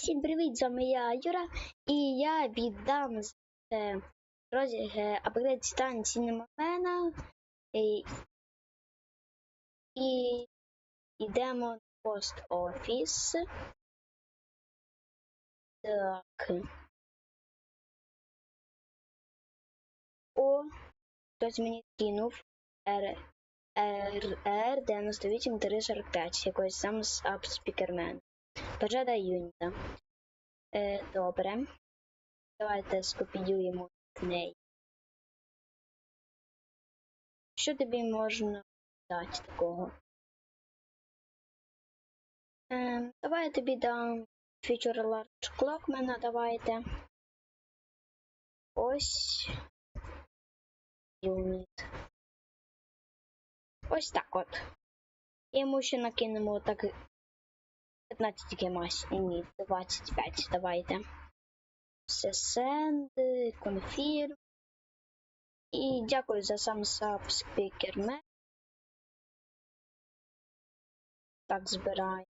Всім привіт, з вами я Юра, і я віддам е, розі е, апгрейд Титан Сінемена і, і йдемо в пост офіс. Так. О, хтось мені кинув R, RR 98 якось сам з апспікермен. Пожада юніта. Е, добре. Давайте скопіюємо неї. Що тобі можна дати такого? Е, давай я тобі дам Feature Large Clockman, давайте. Ось. Юніт. Ось так от. І йому ще накинемо так 15 гемас. Ні, 25. Давайте. Все send, confirm. І дякую за сам subspeaker. Так, збираю.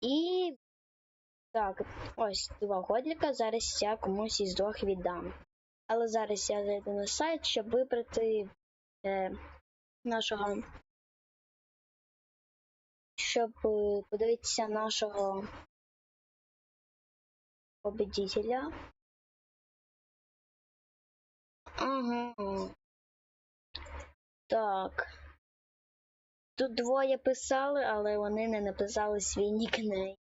І так, ось два годліка. Зараз я комусь із двох віддам. Але зараз я зайду на сайт, щоб вибрати е, нашого щоб е, подивитися нашого победителя. Ага. Так. Тут двоє писали, але вони не написали свій нікнейм.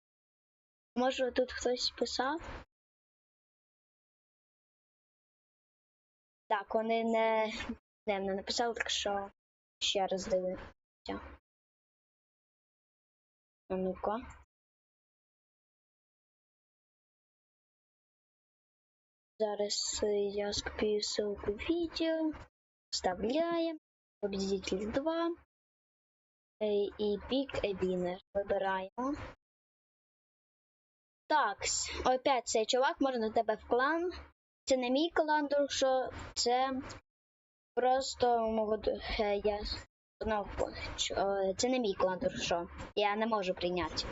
Може тут хтось писав? Так, вони не, не, не написали, так що ще раз дивимося. А ну-ка. Зараз я скопію ссылку в видео. Вставляем. Победитель 2. І пік Ебінер. Вибираємо. Так, опять цей чувак можна тебе в клан. Це не мій клан, тому що це просто мого я Ну, це не мій клан, що я не можу прийняти.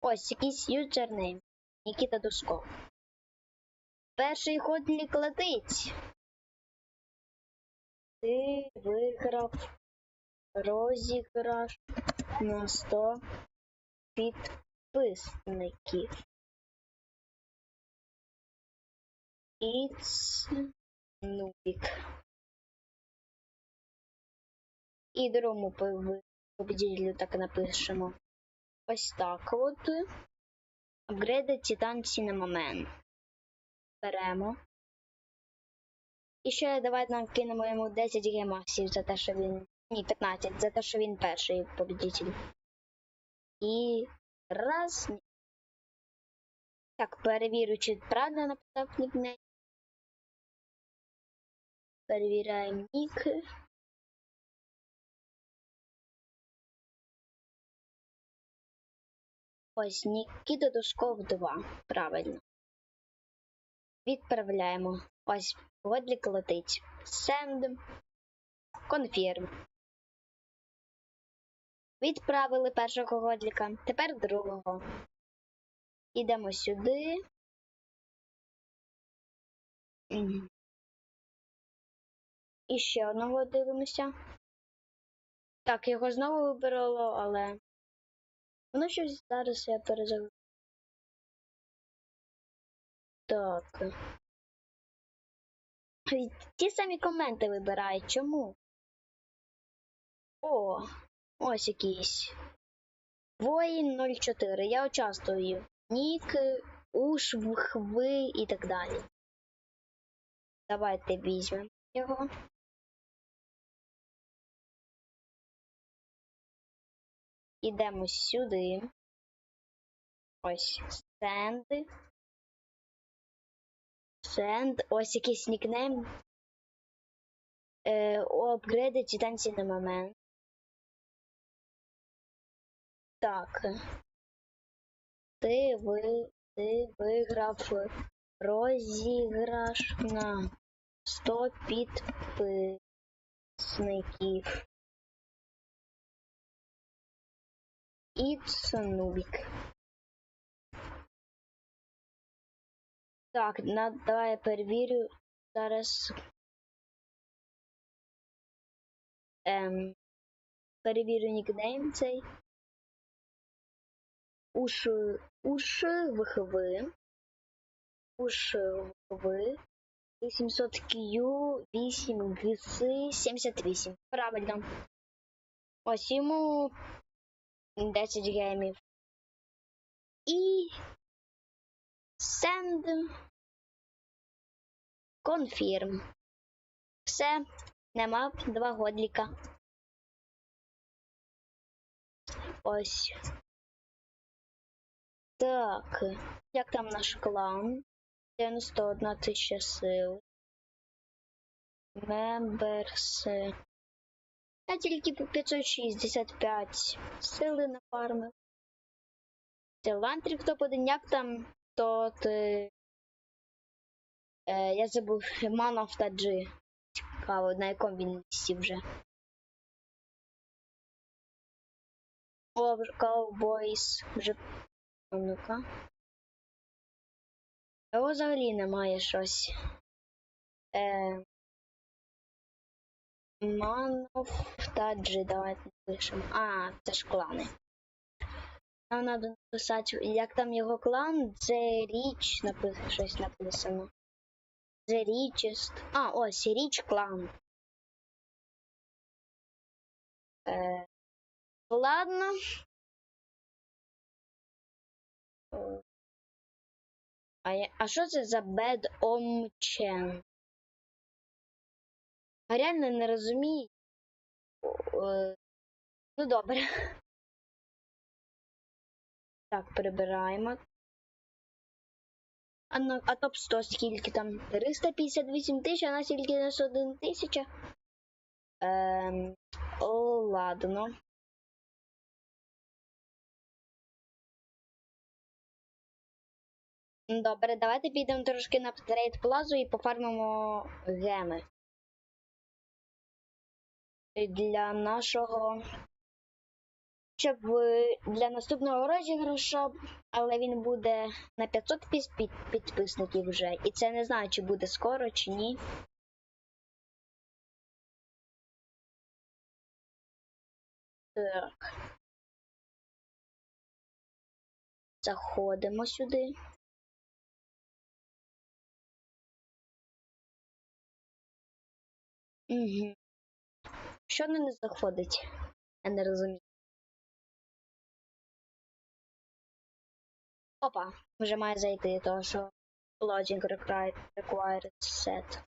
Ось якийсь юзернейм. Нікіта Дуско. Перший ход не кладить. Ти виграв розіграш на 100 підписників. It's Nubik. І другому победителю так і напишемо. Ось так от. Апгрейди Титан Cinnamon. Беремо. І ще давайте нам кинемо йому 10 гемасів за те, що він. Ні, 15, за те, що він перший победитель. І раз. Так, перевірю, чи правильно написав нікнейм. Перевіряємо нік. Ось Нікіта Душков 2. Правильно. Відправляємо. Ось Годлік летить. Send. Confirm. Відправили першого годліка. Тепер другого. Ідемо сюди. І ще одного дивимося. Так, його знову вибирало, але Воно щось зараз я перезагрузю. Так. Ті самі коменти вибирають. Чому? О, ось якийсь. Воїн 04. Я участвую. Нік, уш, ви і так далі. Давайте візьмемо його. Ідемо сюди. Ось send. Send. Ось якийсь нікнейм. Е, Апгрейди титанці на момент. Так. Ти ви ти виграв розіграш на 100 підписників. It's Nubik. Так, на, давай я перевірю зараз. Ем, перевірю нікнейм цей. Уш, уш, ВХВ. Уш, ВХВ. 800 Q, 8 ГС, 78. Правильно. Ось йому 10 геймів. І send confirm. Все, нема два годліка. Ось. Так, як там наш клан? 91 тисяча сил. Мемберс. Я тільки по 565 сили нафармив. Силантрів топ-1, як там тот. Е, е, я забув Man of Таджи. Цікаво, на якому він місці вже. О, Cowboys вже. Ну-ка. Його взагалі немає щось. Е, Man of Таджи, давайте напишемо. А, це ж клани. Нам треба написати, як там його клан, Rich, написано, щось написано. Richest. А, ось, Rich клан. Е, ладно. Е, А, я, що це за Bad Om Chen? Реально не розумію. Е, Ну добре. Так, прибираємо. А, на, а топ 100 скільки там? 358 тисяч, а нас тільки на 1 тисяча. Ем, о, ладно. Добре, давайте підемо трошки на трейд плазу і пофармимо геми. Для нашого. Щоб е, для наступного розіграшу, але він буде на 500 під- під- підписників вже. І це не знаю, чи буде скоро, чи ні. Так. Заходимо сюди. Угу. Що не заходить? Я не розумію. Опа, вже має зайти, тому що lodging required, set.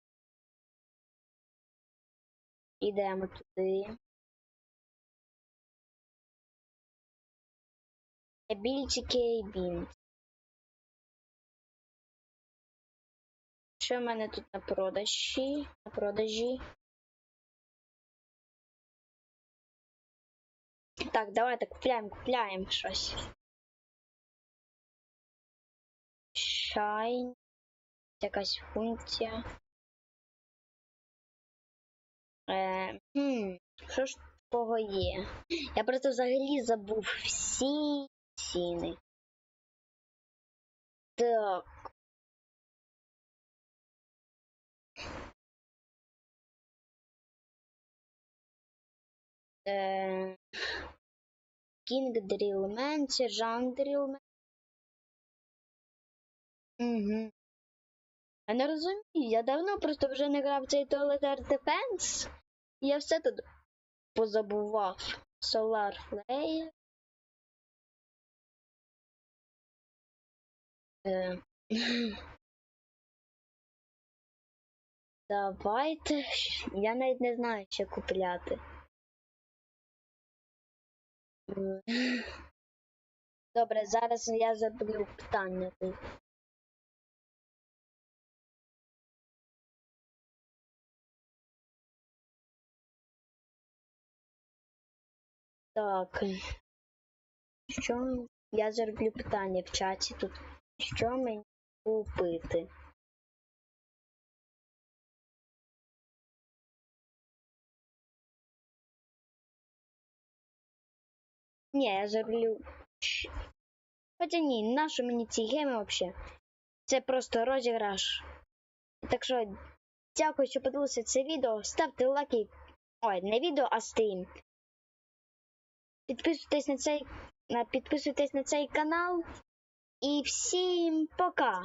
Ідемо туди. Ability cabin. Що в мене тут на продажі? На продажі. Так, давайте купляємо, купляємо щось. Shine. Якась функція. Е, хм, що ж такого є? Я просто взагалі забув всі ціни. Так. Е, Кінг Дрілмен, Сержант Дрілмен. Угу. Я не розумію, я давно просто вже не грав цей Toilet Defense. Я все тут позабував. Solar Flare. Е, Давайте. Я навіть не знаю, що купляти. М. Добре, зараз я заберу питання. Так. Що я зроблю питання в чаті тут. Що мені купити? Ні, я зроблю. Хоча ні, нащо мені ці геми взагалі? Це просто розіграш. Так що, дякую, що подивилися це відео. Ставте лайки. Ой, не відео, а стрім. Підписуйтесь на цей, підписуйтесь на цей канал. І всім пока!